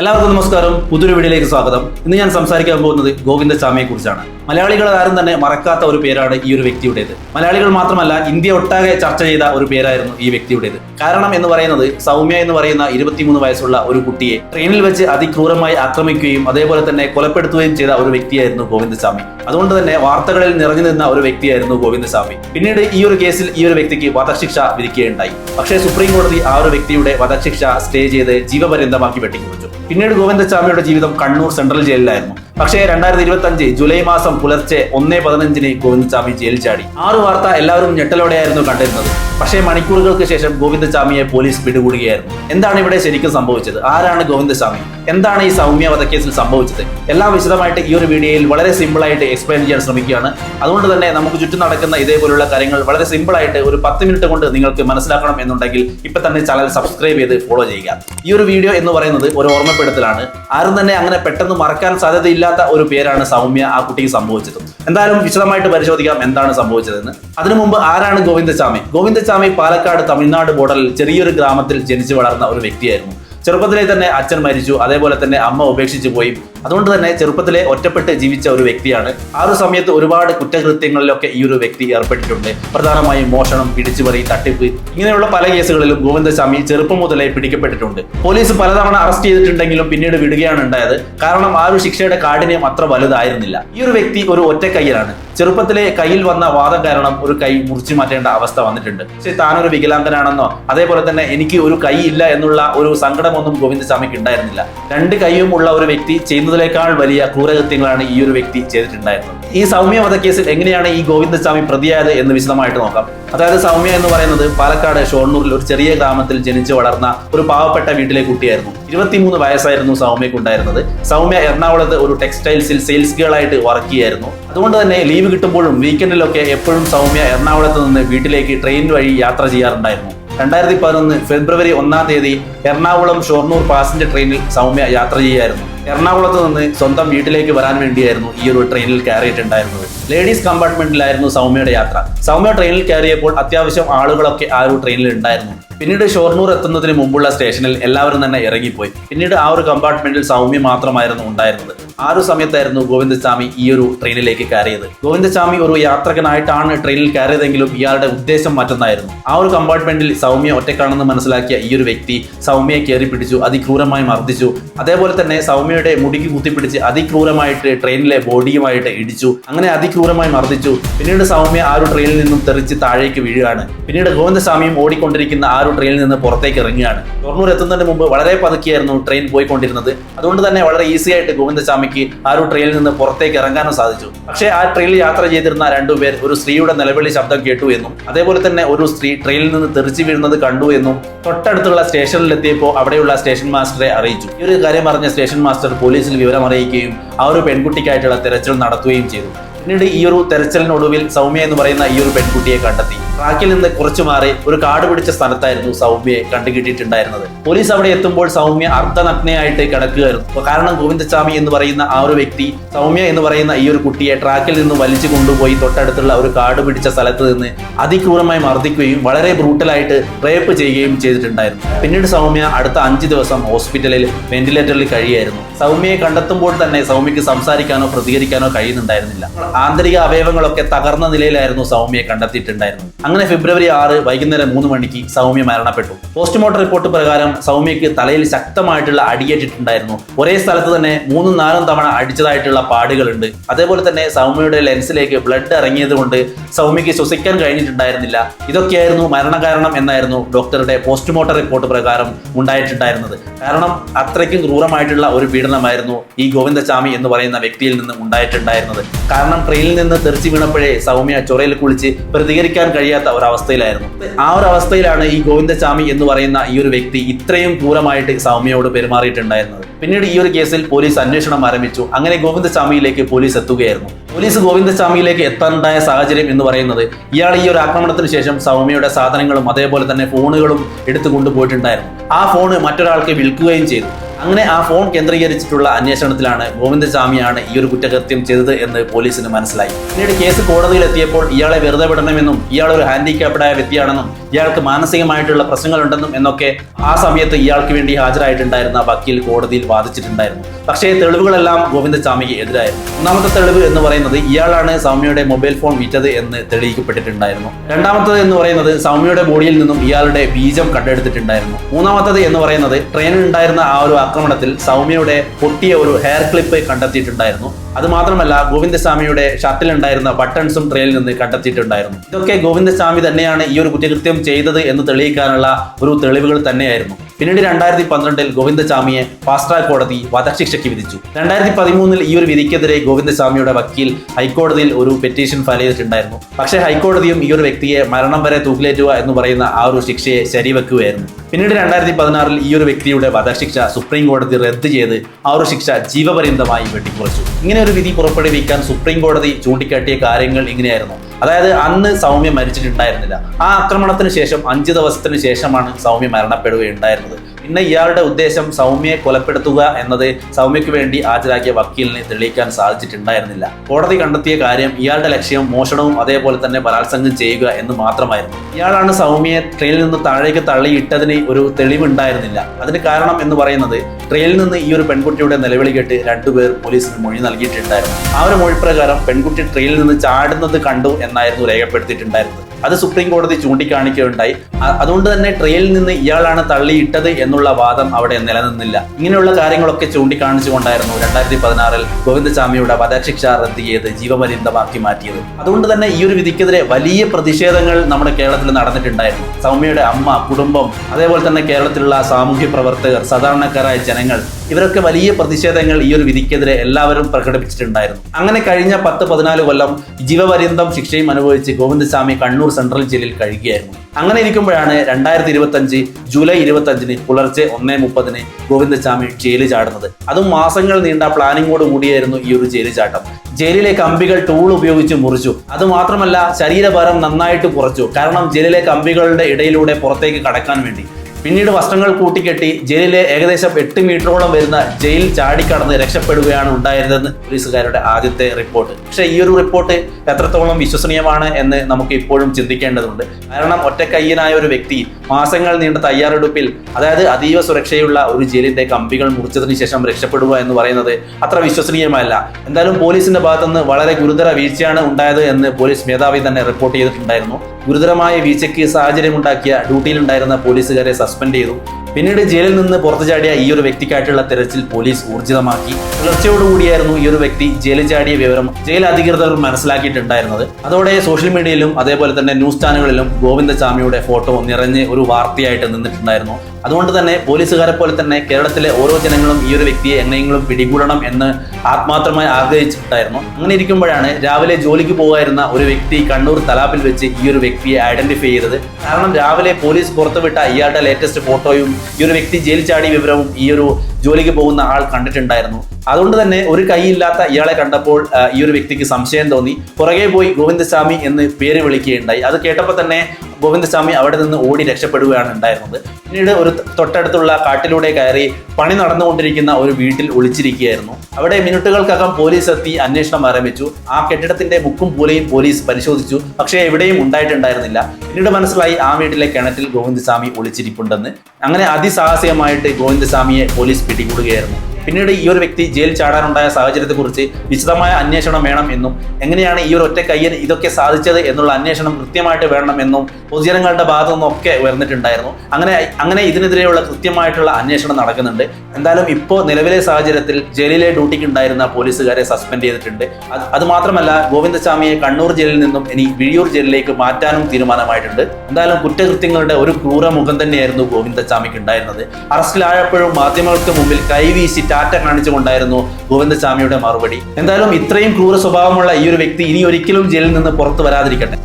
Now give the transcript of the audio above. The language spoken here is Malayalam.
എല്ലാവർക്കും നമസ്കാരം. പുതിയൊരു വീഡിയോയിലേക്ക് സ്വാഗതം. ഇന്ന് ഞാൻ സംസാരിക്കാൻ പോകുന്നത് ഗോവിന്ദസ്വാമിയെ കുറിച്ചാണ്. മലയാളികൾ ആരും തന്നെ മറക്കാത്ത ഒരു പേരാണ് ഈ ഒരു വ്യക്തിയുടേത്. മലയാളികൾ മാത്രമല്ല ഇന്ത്യ ഒട്ടാകെ ചർച്ച ചെയ്ത ഒരു പേരായിരുന്നു ഈ വ്യക്തിയുടേത്. കാരണം എന്ന് പറയുന്നത് സൗമ്യ എന്ന് പറയുന്ന ഇരുപത്തിമൂന്ന് വയസ്സുള്ള ഒരു കുട്ടിയെ ട്രെയിനിൽ വെച്ച് അതിക്രൂരമായി ആക്രമിക്കുകയും അതേപോലെ തന്നെ കൊലപ്പെടുത്തുകയും ചെയ്ത ഒരു വ്യക്തിയായിരുന്നു ഗോവിന്ദസ്വാമി അതുകൊണ്ട് തന്നെ വാർത്തകളിൽ നിറഞ്ഞു നിന്ന ഒരു വ്യക്തിയായിരുന്നു ഗോവിന്ദസ്വാമി. പിന്നീട് ഈ ഒരു കേസിൽ ഈ ഒരു വ്യക്തിക്ക് വധശിക്ഷ വിധിക്കുകയുണ്ടായി. പക്ഷേ സുപ്രീം കോടതി ആ ഒരു വ്യക്തിയുടെ വധശിക്ഷ സ്റ്റേ ചെയ്ത് ജീവപര്യന്തമാക്കി വെട്ടിക്കുറിച്ചു. പിന്നീട് ഗോവിന്ദസ്വാമിയുടെ ജീവിതം കണ്ണൂർ സെൻട്രൽ ജയിലിലായിരുന്നു. പക്ഷേ രണ്ടായിരത്തി ഇരുപത്തി അഞ്ച് ജൂലൈ മാസം പുലർച്ചെ ഒന്നേ പതിനഞ്ചിന് ഗോവിന്ദസ്വാമി ജയിൽ ചാടി. ആറ് വാർത്ത എല്ലാവരും ഞെട്ടലോടെയായിരുന്നു കണ്ടിരുന്നത്. പക്ഷേ മണിക്കൂറുകൾക്ക് ശേഷം ഗോവിന്ദസ്വാമിയെ പോലീസ് പിടികൂടുകയായിരുന്നു. എന്താണ് ഇവിടെ ശരിക്കും സംഭവിച്ചത്? ആരാണ് ഗോവിന്ദസ്വാമി? എന്താണ് ഈ സൗമ്യ വധക്കേസിൽ സംഭവിച്ചത്? എല്ലാം വിശദമായിട്ട് ഈ ഒരു വീഡിയോയിൽ വളരെ സിമ്പിളായിട്ട് എക്സ്പ്ലെയിൻ ചെയ്യാൻ ശ്രമിക്കുകയാണ്. അതുകൊണ്ട് തന്നെ നമുക്ക് ചുറ്റും നടക്കുന്ന ഇതേപോലുള്ള കാര്യങ്ങൾ വളരെ സിമ്പിളായിട്ട് ഒരു പത്ത് മിനിറ്റ് കൊണ്ട് നിങ്ങൾക്ക് മനസ്സിലാക്കണം എന്നുണ്ടെങ്കിൽ ഇപ്പൊ തന്നെ ചാനൽ സബ്സ്ക്രൈബ് ചെയ്ത് ഫോളോ ചെയ്യുക. ഈ ഒരു വീഡിയോ എന്ന് പറയുന്നത് ഒരു ഓർമ്മപ്പെടുത്തലാണ്. ആരും തന്നെ അങ്ങനെ പെട്ടെന്ന് മറക്കാൻ സാധ്യതയില്ലാത്ത ഒരു പേരാണ് സൗമ്യ ആ കുട്ടിക്ക് സംഭവിച്ചത്. എന്തായാലും വിശദമായിട്ട് പരിശോധിക്കാം എന്താണ് സംഭവിച്ചതെന്ന്. അതിനു മുമ്പ് ആരാണ് ഗോവിന്ദസ്വാമി ഗോവിന്ദസ്വാമി പാലക്കാട് തമിഴ്നാട് ബോർഡറിൽ ചെറിയൊരു ഗ്രാമത്തിൽ ജനിച്ചു വളർന്ന ഒരു വ്യക്തിയായിരുന്നു. ചെറുപ്പത്തിലെ തന്നെ അച്ഛൻ മരിച്ചു അതേപോലെ തന്നെ അമ്മ ഉപേക്ഷിച്ചു പോയി. അതുകൊണ്ട് തന്നെ ചെറുപ്പത്തിലെ ഒറ്റപ്പെട്ട് ജീവിച്ച ഒരു വ്യക്തിയാണ്. ആ ഒരു സമയത്ത് ഒരുപാട് കുറ്റകൃത്യങ്ങളിലൊക്കെ ഈ ഒരു വ്യക്തി ഏർപ്പെട്ടിട്ടുണ്ട്. പ്രധാനമായും മോഷണം പിടിച്ചുപറി തട്ടിപ്പ് ഇങ്ങനെയുള്ള പല കേസുകളിലും ഗോവിന്ദസ്വാമി ചെറുപ്പം മുതലേ പിടിക്കപ്പെട്ടിട്ടുണ്ട്. പോലീസ് പലതവണ അറസ്റ്റ് ചെയ്തിട്ടുണ്ടെങ്കിലും പിന്നീട് വിടുകയാണ് ഉണ്ടായത്. കാരണം ആ ഒരു ശിക്ഷയുടെ കാഠിന്യം അത്ര വലുതായിരുന്നില്ല. ഈ ഒരു വ്യക്തി ഒരു ഒറ്റ കയ്യിലാണ് ചെറുപ്പത്തിലെ കയ്യിൽ വന്ന വാദം കാരണം ഒരു കൈ മുറിച്ചു മാറ്റേണ്ട അവസ്ഥ വന്നിട്ടുണ്ട്. പക്ഷേ താനൊരു വികലാംഗനാണെന്നോ അതേപോലെ തന്നെ എനിക്ക് ഒരു കൈ ഇല്ല എന്നുള്ള ഒരു സങ്കടമൊന്നും ഗോവിന്ദസ്വാമിക്ക് ഉണ്ടായിരുന്നില്ല. രണ്ട് കൈയും ഉള്ള ഒരു വ്യക്തി ചെയ്യുന്നതിനേക്കാൾ വലിയ ക്രൂരകൃത്യങ്ങളാണ് ഈ ഒരു വ്യക്തി ചെയ്തിട്ടുണ്ടായിരുന്നത്. ഈ സൗമ്യ വധക്കേസിൽ എങ്ങനെയാണ് ഈ ഗോവിന്ദസ്വാമി പ്രതിയായത് എന്ന് വിശദമായിട്ട് നോക്കാം. അതായത് സൗമ്യ എന്ന് പറയുന്നത് പാലക്കാട് ഷോർണൂരിൽ ഒരു ചെറിയ ഗ്രാമത്തിൽ ജനിച്ചു വളർന്ന ഒരു പാവപ്പെട്ട വീട്ടിലെ കുട്ടിയായിരുന്നു. ഇരുപത്തിമൂന്ന് വയസ്സായിരുന്നു സൗമ്യക്ക് ഉണ്ടായിരുന്നത്. സൗമ്യ എറണാകുളത്ത് ഒരു ടെക്സ്റ്റൈൽസിൽ സെയിൽസ് ഗേൾ ആയിട്ട് വർക്ക് ചെയ്യായിരുന്നു. അതുകൊണ്ട് തന്നെ ലീവ് കിട്ടുമ്പോഴും വീക്കെൻഡിലൊക്കെ എപ്പോഴും സൗമ്യ എറണാകുളത്ത് നിന്ന് വീട്ടിലേക്ക് ട്രെയിൻ വഴി യാത്ര ചെയ്യാറുണ്ടായിരുന്നു. രണ്ടായിരത്തി പതിനൊന്ന് ഫെബ്രുവരി ഒന്നാം തീയതി എറണാകുളം ഷൊർണൂർ പാസഞ്ചർ ട്രെയിനിൽ സൗമ്യ യാത്ര ചെയ്യായിരുന്നു. എറണാകുളത്ത് നിന്ന് സ്വന്തം വീട്ടിലേക്ക് വരാൻ വേണ്ടിയായിരുന്നു ഈ ഒരു ട്രെയിനിൽ കയറിയിട്ടുണ്ടായിരുന്നത്. ലേഡീസ് കമ്പാർട്ട്മെന്റിലായിരുന്നു സൗമ്യയുടെ യാത്ര. സൗമ്യ ട്രെയിനിൽ കയറിയപ്പോൾ അത്യാവശ്യം ആളുകളൊക്കെ ആ ഒരു ട്രെയിനിൽ ഉണ്ടായിരുന്നു. പിന്നീട് ഷൊർണൂർ എത്തുന്നതിന് മുമ്പുള്ള സ്റ്റേഷനിൽ എല്ലാവരും തന്നെ ഇറങ്ങിപ്പോയി. പിന്നീട് ആ ഒരു കമ്പാർട്ട്മെന്റിൽ സൗമ്യ മാത്രമായിരുന്നു ഉണ്ടായിരുന്നത്. ആ ഒരു സമയത്തായിരുന്നു ഗോവിന്ദസ്വാമി ഈ ഒരു ട്രെയിനിലേക്ക് കയറിയത്. ഗോവിന്ദസ്വാമി ഒരു യാത്രകനായിട്ടാണ് ട്രെയിനിൽ കയറിയതെങ്കിലും ഇയാളുടെ ഉദ്ദേശം മറ്റൊന്നായിരുന്നു. ആ ഒരു കമ്പാർട്ട്മെന്റിൽ സൗമ്യ ഒറ്റക്കാണെന്ന് മനസ്സിലാക്കിയ ഈ ഒരു വ്യക്തി സൗമ്യയെ കയറി പിടിച്ചു അതിക്രൂരമായി മർദ്ദിച്ചു. അതേപോലെ തന്നെ സൗമ്യയുടെ മുടിക്ക് കുത്തിപ്പിടിച്ച് അതിക്രൂരമായിട്ട് ട്രെയിനിലെ ബോഡിയുമായിട്ട് ഇടിച്ചു. അങ്ങനെ അതിക്രൂരമായി മർദ്ദിച്ചു. പിന്നീട് സൗമ്യ ആ ഒരു ട്രെയിനിൽ നിന്നും തെറിച്ച് താഴേക്ക് വീഴുകയാണ്. പിന്നീട് ഗോവിന്ദസ്വാമിയും ഓടിക്കൊണ്ടിരിക്കുന്ന ആ ഒരു ട്രെയിനിൽ നിന്ന് പുറത്തേക്ക് ഇറങ്ങുകയാണ്. ഷൊർണൂർ എത്തുന്നതിന് മുമ്പ് വളരെ പതുക്കിയായിരുന്നു ട്രെയിൻ പോയിക്കൊണ്ടിരുന്നത്. അതുകൊണ്ട് തന്നെ വളരെ ഈസി ആയിട്ട് ഗോവിന്ദസ്വാമിക്ക് ആ ഒരു ട്രെയിനിൽ നിന്ന് പുറത്തേക്ക് ഇറങ്ങാനും സാധിച്ചു. പക്ഷേ ആ ട്രെയിനിൽ യാത്ര ചെയ്തിരുന്ന രണ്ടുപേർ ഒരു സ്ത്രീയുടെ നിലവിളി ശബ്ദം കേട്ടു എന്നും അതേപോലെ തന്നെ ഒരു സ്ത്രീ ട്രെയിനിൽ നിന്ന് തെറിച്ചു വീഴുന്നത് കണ്ടു എന്നും തൊട്ടടുത്തുള്ള സ്റ്റേഷനിലെത്തിയപ്പോൾ അവിടെയുള്ള സ്റ്റേഷൻ മാസ്റ്ററെ അറിയിച്ചു. ഈ ഒരു കാര്യം പറഞ്ഞ സ്റ്റേഷൻ മാസ്റ്റർ പോലീസിൽ വിവരം അറിയിക്കുകയും ആ ഒരു പെൺകുട്ടിക്കായിട്ടുള്ള തെരച്ചിൽ നടത്തുകയും ചെയ്തു. പിന്നീട് ഈ ഒരു തെരച്ചിലിനൊടുവിൽ സൗമ്യ എന്ന് പറയുന്ന ഈ ഒരു പെൺകുട്ടിയെ കണ്ടെത്തി. ട്രാക്കിൽ നിന്ന് കുറച്ചു മാറി ഒരു കാട് പിടിച്ച സ്ഥലത്തായിരുന്നു സൗമ്യയെ കണ്ടുകിട്ടിയിട്ടുണ്ടായിരുന്നത്. പോലീസ് അവിടെ എത്തുമ്പോൾ സൗമ്യ അർദ്ധനഗ്നയായിട്ട് കിടക്കുകയായിരുന്നു. കാരണം ഗോവിന്ദസ്വാമി എന്ന് പറയുന്ന ആ ഒരു വ്യക്തി സൗമ്യ എന്ന് പറയുന്ന ഈ ഒരു കുട്ടിയെ ട്രാക്കിൽ നിന്ന് വലിച്ചു കൊണ്ടുപോയി തൊട്ടടുത്തുള്ള ഒരു കാട് പിടിച്ച സ്ഥലത്ത് നിന്ന് അതിക്രൂരമായി മർദ്ദിക്കുകയും വളരെ ബ്രൂട്ടലായിട്ട് റേപ്പ് ചെയ്യുകയും ചെയ്തിട്ടുണ്ടായിരുന്നു. പിന്നീട് സൗമ്യ അടുത്ത അഞ്ച് ദിവസം ഹോസ്പിറ്റലിൽ വെന്റിലേറ്ററിൽ കഴിയായിരുന്നു. സൗമ്യയെ കണ്ടെത്തുമ്പോൾ തന്നെ സൗമ്യക്ക് സംസാരിക്കാനോ പ്രതികരിക്കാനോ കഴിയുന്നുണ്ടായിരുന്നില്ല. ആന്തരിക അവയവങ്ങളൊക്കെ തകർന്ന നിലയിലായിരുന്നു സൗമ്യയെ കണ്ടെത്തിയിട്ടുണ്ടായിരുന്നത്. അങ്ങനെ ഫെബ്രുവരി ആറ് വൈകുന്നേരം മൂന്ന് മണിക്ക് സൗമ്യ മരണപ്പെട്ടു. പോസ്റ്റ്മോർട്ടം റിപ്പോർട്ട് പ്രകാരം സൗമ്യയ്ക്ക് തലയിൽ ശക്തമായിട്ടുള്ള അടിയേറ്റിട്ടുണ്ടായിരുന്നു. ഒരേ സ്ഥലത്ത് തന്നെ മൂന്നും നാലും തവണ അടിച്ചതായിട്ടുള്ള പാടുകളുണ്ട്. അതേപോലെ തന്നെ സൗമ്യയുടെ ലെൻസിലേക്ക് ബ്ലഡ് ഇറങ്ങിയത് കൊണ്ട് സൗമ്യയ്ക്ക് ശ്വസിക്കാൻ കഴിഞ്ഞിട്ടുണ്ടായിരുന്നില്ല. ഇതൊക്കെയായിരുന്നു മരണകാരണം എന്നായിരുന്നു ഡോക്ടറുടെ പോസ്റ്റ്മോർട്ടം റിപ്പോർട്ട് പ്രകാരം ഉണ്ടായിട്ടുണ്ടായിരുന്നത്. കാരണം അത്രയ്ക്കും ക്രൂരമായിട്ടുള്ള ഒരു പീഡനമായിരുന്നു ഈ ഗോവിന്ദസ്വാമി എന്ന് പറയുന്ന വ്യക്തിയിൽ നിന്ന് ഉണ്ടായിട്ടുണ്ടായിരുന്നത്. കാരണം ട്രെയിനിൽ നിന്ന് തെറിച്ചു വീണപ്പോഴേ സൗമ്യ ചൊറയിൽ കുളിച്ച് പ്രതികരിക്കാൻ കഴിയാത്ത ഒരവസ്ഥയിലായിരുന്നു. ആ ഒരു അവസ്ഥയിലാണ് ഈ ഗോവിന്ദസ്വാമി എന്ന് പറയുന്ന ഈ ഒരു വ്യക്തി ഇത്രയും ക്രൂരമായിട്ട് സൗമ്യയോട് പെരുമാറിയിട്ടുണ്ടായിരുന്നത്. പിന്നീട് ഈ ഒരു കേസിൽ പോലീസ് അന്വേഷണം ആരംഭിച്ചു. അങ്ങനെ ഗോവിന്ദസ്വാമിയിലേക്ക് പോലീസ് എത്തുകയായിരുന്നു. പോലീസ് ഗോവിന്ദസ്വാമിയിലേക്ക് എത്താനുണ്ടായ സാഹചര്യം എന്ന് പറയുന്നത് ഇയാൾ ഈ ഒരു ആക്രമണത്തിന് ശേഷം സൗമ്യയുടെ സാധനങ്ങളും അതേപോലെ തന്നെ ഫോണുകളും എടുത്തു കൊണ്ടുപോയിട്ടുണ്ടായിരുന്നു ആ ഫോണ് മറ്റൊരാൾക്ക് വിൽക്കുകയും ചെയ്തു. അങ്ങനെ ആ ഫോൺ കേന്ദ്രീകരിച്ചിട്ടുള്ള അന്വേഷണത്തിലാണ് ഗോവിന്ദസ്വാമിയാണ് ഈ ഒരു കുറ്റകൃത്യം ചെയ്തത് എന്ന് പോലീസിന് മനസ്സിലായി. പിന്നീട് കേസ് കോടതിയിൽ എത്തിയപ്പോൾ ഇയാളെ വെറുതെ വിടണമെന്നും ഇയാൾ ഒരു ഹാൻഡിക്യാപ്ഡായ വ്യക്തിയാണെന്നും ഇയാൾക്ക് മാനസികമായിട്ടുള്ള പ്രശ്നങ്ങളുണ്ടെന്നും എന്നൊക്കെ ആ സമയത്ത് ഇയാൾക്ക് വേണ്ടി ഹാജരായിട്ടുണ്ടായിരുന്ന വക്കീൽ കോടതിയിൽ വാദിച്ചിട്ടുണ്ടായിരുന്നു. പക്ഷേ തെളിവുകളെല്ലാം ഗോവിന്ദസ്വാമിക്ക് എതിരായിരുന്നു. ഒന്നാമത്തെ തെളിവ് എന്ന് പറയുന്നത് ഇയാളാണ് സൗമ്യയുടെ മൊബൈൽ ഫോൺ വിറ്റത് എന്ന് തെളിയിക്കപ്പെട്ടിട്ടുണ്ടായിരുന്നു. രണ്ടാമത്തത് എന്ന് പറയുന്നത് സൗമ്യയുടെ ബോഡിയിൽ നിന്നും ഇയാളുടെ ബീജം കണ്ടെടുത്തിട്ടുണ്ടായിരുന്നു. മൂന്നാമത്തത് എന്ന് പറയുന്നത് ട്രെയിനിൽ ഉണ്ടായിരുന്ന ആ ഒരു ആക്രമണത്തിൽ സൗമ്യയുടെ പൊട്ടിയ ഒരു ഹെയർ ക്ലിപ്പ് കണ്ടെത്തിയിട്ടുണ്ടായിരുന്നു. അത് മാത്രമല്ല ഗോവിന്ദസ്വാമിയുടെ ഷർട്ടിലുണ്ടായിരുന്ന ബട്ടൺസും ട്രെയിനിൽ നിന്ന് കണ്ടെത്തിയിട്ടുണ്ടായിരുന്നു. ഇതൊക്കെ ഗോവിന്ദസ്വാമി തന്നെയാണ് ഈ ഒരു കുറ്റകൃത്യം ചെയ്തത് എന്ന് തെളിയിക്കാനുള്ള ഒരു തെളിവുകൾ തന്നെയായിരുന്നു. പിന്നീട് രണ്ടായിരത്തി പന്ത്രണ്ടിൽ ഗോവിന്ദസ്വാമിയെ ഫാസ്റ്റ് കോടതി വധശിക്ഷയ്ക്ക് വിധിച്ചു. രണ്ടായിരത്തി പതിമൂന്നിൽ ഈ ഒരു വിധിക്കെതിരെ ഗോവിന്ദസ്വാമിയുടെ വക്കീൽ ഹൈക്കോടതിയിൽ ഒരു പെറ്റീഷൻ ഫയൽ ചെയ്തിട്ടുണ്ടായിരുന്നു. പക്ഷേ ഹൈക്കോടതിയും ഈ ഒരു വ്യക്തിയെ മരണം വരെ തൂക്കിലേറ്റുക എന്ന് പറയുന്ന ആ ഒരു ശിക്ഷയെ ശരിവെക്കുകയായിരുന്നു. പിന്നീട് രണ്ടായിരത്തി പതിനാറിൽ ഈ ഒരു വ്യക്തിയുടെ വധശിക്ഷ സുപ്രീം കോടതി റദ്ദ് ചെയ്ത് ആ ഒരു ശിക്ഷ ജീവപര്യന്തമായി വെട്ടിക്കുറച്ചു. ഇങ്ങനെ ഒരു വിധി പുറപ്പെടുവിക്കാൻ സുപ്രീം കോടതി ചൂണ്ടിക്കാട്ടിയ കാര്യങ്ങൾ ഇങ്ങനെയായിരുന്നു. അതായത് അന്ന് സൗമ്യ മരിച്ചിട്ടുണ്ടായിരുന്നില്ല. ആ ആക്രമണത്തിന് ശേഷം അഞ്ച് ദിവസത്തിന് ശേഷമാണ് സൗമ്യ മരണപ്പെടുകയുണ്ടായിരുന്നത്. പിന്നെ ഇയാളുടെ ഉദ്ദേശം സൗമ്യയെ കൊലപ്പെടുത്തുക എന്നത് സൗമ്യയ്ക്ക് വേണ്ടി ഹാജരാക്കിയ വക്കീലിനെ തെളിയിക്കാൻ സാധിച്ചിട്ടുണ്ടായിരുന്നില്ല. കോടതി കണ്ടെത്തിയ കാര്യം ഇയാളുടെ ലക്ഷ്യം മോഷണവും അതേപോലെ തന്നെ ബലാത്സംഗം ചെയ്യുക എന്ന് മാത്രമായിരുന്നു. ഇയാളാണ് സൗമ്യയെ ട്രെയിനിൽ നിന്ന് താഴേക്ക് തള്ളിയിട്ടതിന് ഒരു തെളിവുണ്ടായിരുന്നില്ല. അതിന് കാരണം എന്ന് പറയുന്നത് ട്രെയിനിൽ നിന്ന് ഈ ഒരു പെൺകുട്ടിയുടെ നിലവിളി കേട്ട് രണ്ടുപേർ പോലീസിന് മൊഴി നൽകിയിട്ടുണ്ടായിരുന്നു. ആ ഒരു മൊഴി പ്രകാരം പെൺകുട്ടി ട്രെയിനിൽ നിന്ന് ചാടുന്നത് കണ്ടു എന്നായിരുന്നു രേഖപ്പെടുത്തിയിട്ടുണ്ടായിരുന്നത്. അത് സുപ്രീം കോടതി ചൂണ്ടിക്കാണിക്കുകയുണ്ടായി. അതുകൊണ്ട് തന്നെ ട്രെയിനിൽ നിന്ന് ഇയാളാണ് തള്ളിയിട്ടത് എന്നുള്ള വാദം അവിടെ നിലനിന്നില്ല. ഇങ്ങനെയുള്ള കാര്യങ്ങളൊക്കെ ചൂണ്ടിക്കാണിച്ചുകൊണ്ടായിരുന്നു രണ്ടായിരത്തി പതിനാറിൽ ഗോവിന്ദസ്വാമിയുടെ വധശിക്ഷ റദ്ദ് ചെയ്ത് ജീവപര്യന്തമാക്കി മാറ്റിയത്. അതുകൊണ്ട് തന്നെ ഈ ഒരു വിധിക്കെതിരെ വലിയ പ്രതിഷേധങ്ങൾ നമ്മുടെ കേരളത്തിൽ നടന്നിട്ടുണ്ടായിരുന്നു. സൗമ്യയുടെ അമ്മ കുടുംബം അതേപോലെ തന്നെ കേരളത്തിലുള്ള സാമൂഹ്യ പ്രവർത്തകർ സാധാരണക്കാരായ ജനങ്ങൾ ഇവരൊക്കെ വലിയ പ്രതിഷേധങ്ങൾ ഈ ഒരു വിധിക്കെതിരെ എല്ലാവരും പ്രകടിപ്പിച്ചിട്ടുണ്ടായിരുന്നു. അങ്ങനെ കഴിഞ്ഞ പത്ത് പതിനാല് കൊല്ലം ജീവപര്യന്തം ശിക്ഷയും അനുഭവിച്ച് ഗോവിന്ദസ്വാമി കണ്ണൂർ സെൻട്രൽ ജയിലിൽ കഴിയുകയായിരുന്നു. അങ്ങനെ ഇരിക്കുമ്പോഴാണ് രണ്ടായിരത്തി ഇരുപത്തി അഞ്ച് ജൂലൈ ഇരുപത്തി അഞ്ചിന് പുലർച്ചെ ഒന്നേ മുപ്പതിന് ഗോവിന്ദസ്വാമി ജയിലിൽ ചാടുന്നത്. അതും മാസങ്ങൾ നീണ്ട പ്ലാനിങ്ങോട് കൂടിയായിരുന്നു ഈ ഒരു ജയിലിൽ ചാട്ടം. ജയിലിലെ കമ്പികൾ ടൂൾ ഉപയോഗിച്ച് മുറിച്ചു. അത് മാത്രമല്ല ശരീരഭാരം നന്നായിട്ട് കുറച്ചു. കാരണം ജയിലിലെ കമ്പികളുടെ ഇടയിലൂടെ പുറത്തേക്ക് കടക്കാൻ വേണ്ടി. പിന്നീട് വസ്ത്രങ്ങൾ കൂട്ടിക്കെട്ടി ജയിലിലെ ഏകദേശം എട്ട് മീറ്ററോളം വരുന്ന ജയിൽ ചാടിക്കടന്ന് രക്ഷപ്പെടുകയാണ് ഉണ്ടായിരുന്നതെന്ന് പോലീസുകാരുടെ ആദ്യത്തെ റിപ്പോർട്ട്. പക്ഷേ ഈ ഒരു റിപ്പോർട്ട് എത്രത്തോളം വിശ്വസനീയമാണ് എന്ന് നമുക്ക് ഇപ്പോഴും ചിന്തിക്കേണ്ടതുണ്ട്. കാരണം ഒറ്റക്കയ്യനായ ഒരു വ്യക്തി മാസങ്ങൾ നീണ്ട തയ്യാറെടുപ്പിൽ അതായത് അതീവ സുരക്ഷയുള്ള ഒരു ജയിലിന്റെ കമ്പികൾ മുറിച്ചതിന് ശേഷം രക്ഷപ്പെടുക എന്ന് പറയുന്നത് അത്ര വിശ്വസനീയമല്ല. എന്തായാലും പോലീസിന്റെ ഭാഗത്തുനിന്ന് വളരെ ഗുരുതര വീഴ്ചയാണ് ഉണ്ടായത് എന്ന് പോലീസ് മേധാവി തന്നെ റിപ്പോർട്ട് ചെയ്തിട്ടുണ്ടായിരുന്നു. ഗുരുതരമായ വീഴ്ചയ്ക്ക് സാഹചര്യമുണ്ടാക്കിയ ഡ്യൂട്ടിയിലുണ്ടായിരുന്ന പോലീസുകാരെ ചെയ്തു. പിന്നീട് ജയിലിൽ നിന്ന് പുറത്തു ചാടിയ ഈ ഒരു വ്യക്തിക്കായിട്ടുള്ള തെരച്ചിൽ പോലീസ് ഊർജിതമാക്കി. പുലർച്ചയോടുകൂടിയായിരുന്നു ഈ ഒരു വ്യക്തി ജയിലിൽ ചാടിയ വിവരം ജയിൽ അധികൃതർ മനസ്സിലാക്കിയിട്ടുണ്ടായിരുന്നത്. അതോടെ സോഷ്യൽ മീഡിയയിലും അതേപോലെ തന്നെ ന്യൂസ് ചാനലുകളിലും ഗോവിന്ദസ്വാമിയുടെ ഫോട്ടോ നിറഞ്ഞ് ഒരു വാർത്തയായിട്ട് നിന്നിട്ടുണ്ടായിരുന്നു. അതുകൊണ്ട് തന്നെ പോലീസുകാരെ പോലെ തന്നെ കേരളത്തിലെ ഓരോ ജനങ്ങളും ഈ ഒരു വ്യക്തിയെ എങ്ങനെയെങ്കിലും പിടികൂടണം എന്ന് ആത്മാർത്ഥമായി ആഗ്രഹിച്ചിട്ടുണ്ടായിരുന്നു. അങ്ങനെ ഇരിക്കുമ്പോഴാണ് രാവിലെ ജോലിക്ക് പോകുമായിരുന്ന ഒരു വ്യക്തി കണ്ണൂർ തലാപ്പിൽ വെച്ച് ഈ ഒരു വ്യക്തിയെ ഐഡന്റിഫൈ ചെയ്തത്. കാരണം രാവിലെ പോലീസ് പുറത്തുവിട്ട ഇയാളുടെ ലേറ്റസ്റ്റ് ഫോട്ടോയും ഈ ഒരു വ്യക്തി ജയിൽ ചാടിയ വിവരവും ഈ ഒരു ജോലിക്ക് പോകുന്ന ആൾ കണ്ടിട്ടുണ്ടായിരുന്നു. അതുകൊണ്ട് തന്നെ ഒരു കൈയില്ലാത്ത ഇയാളെ കണ്ടപ്പോൾ ഈ ഒരു വ്യക്തിക്ക് സംശയം തോന്നി. പുറകെ പോയി ഗോവിന്ദസ്വാമി എന്ന് പേര് വിളിക്കുകയുണ്ടായി. അത് കേട്ടപ്പോൾ തന്നെ ഗോവിന്ദസ്വാമി അവിടെ നിന്ന് ഓടി രക്ഷപ്പെടുകയാണ് ഉണ്ടായിരുന്നത്. പിന്നീട് ഒരു തൊട്ടടുത്തുള്ള കാട്ടിലൂടെ കയറി പണി നടന്നുകൊണ്ടിരിക്കുന്ന ഒരു വീട്ടിൽ ഒളിച്ചിരിക്കുകയായിരുന്നു. അവിടെ മിനിറ്റുകൾക്കകം പോലീസ് എത്തി അന്വേഷണം ആരംഭിച്ചു. ആ കെട്ടിടത്തിന്റെ മുക്കും പൂലയും പോലീസ് പരിശോധിച്ചു. പക്ഷേ എവിടെയും ഉണ്ടായിട്ടുണ്ടായിരുന്നില്ല. പിന്നീട് മനസ്സിലായി ആ വീട്ടിലെ കിണറ്റിൽ ഗോവിന്ദസ്വാമി ഒളിച്ചിരിപ്പുണ്ടെന്ന്. അങ്ങനെ അതിസാഹസികമായിട്ട് ഗോവിന്ദസ്വാമിയെ പോലീസ് പിടികൂടുകയായിരുന്നു. പിന്നീട് ഈ ഒരു വ്യക്തി ജയിൽ ചാടാനുണ്ടായ സാഹചര്യത്തെക്കുറിച്ച് വിശദമായ അന്വേഷണം വേണം എന്നും എങ്ങനെയാണ് ഈ ഒരു ഒറ്റ കയ്യൻ ഇതൊക്കെ സാധിച്ചത് എന്നുള്ള അന്വേഷണം കൃത്യമായിട്ട് വേണം എന്നും പൊതുജനങ്ങളുടെ ഭാഗത്തു നിന്നൊക്കെ ഉയർന്നിട്ടുണ്ടായിരുന്നു. അങ്ങനെ അങ്ങനെ ഇതിനെതിരെയുള്ള കൃത്യമായിട്ടുള്ള അന്വേഷണം നടക്കുന്നുണ്ട്. എന്തായാലും ഇപ്പോൾ നിലവിലെ സാഹചര്യത്തിൽ ജയിലിലെ ഡ്യൂട്ടിക്ക് ഉണ്ടായിരുന്ന പോലീസുകാരെ സസ്പെൻഡ് ചെയ്തിട്ടുണ്ട്. അത് അതുമാത്രമല്ല ഗോവിന്ദസ്വാമിയെ കണ്ണൂർ ജയിലിൽ നിന്നും ഇനി വിഴിയൂർ ജയിലിലേക്ക് മാറ്റാനും തീരുമാനമായിട്ടുണ്ട്. എന്തായാലും കുറ്റകൃത്യങ്ങളുടെ ഒരു ക്രൂര മുഖം തന്നെയായിരുന്നു ഗോവിന്ദസ്വാമിക്ക് ഉണ്ടായിരുന്നത് അറസ്റ്റിലായപ്പോഴും മാധ്യമങ്ങൾക്ക് മുമ്പിൽ കൈവീശി ടാറ്റ കാണിച്ചുകൊണ്ടായിരുന്നു ഗോവിന്ദസ്വാമിയുടെ മറുപടി. എന്തായാലും ഇത്രയും ക്രൂര സ്വഭാവമുള്ള ഈ ഒരു വ്യക്തി ഇനി ഒരിക്കലും ജയിലിൽ നിന്ന് പുറത്തു വരാതിരിക്കട്ടെ.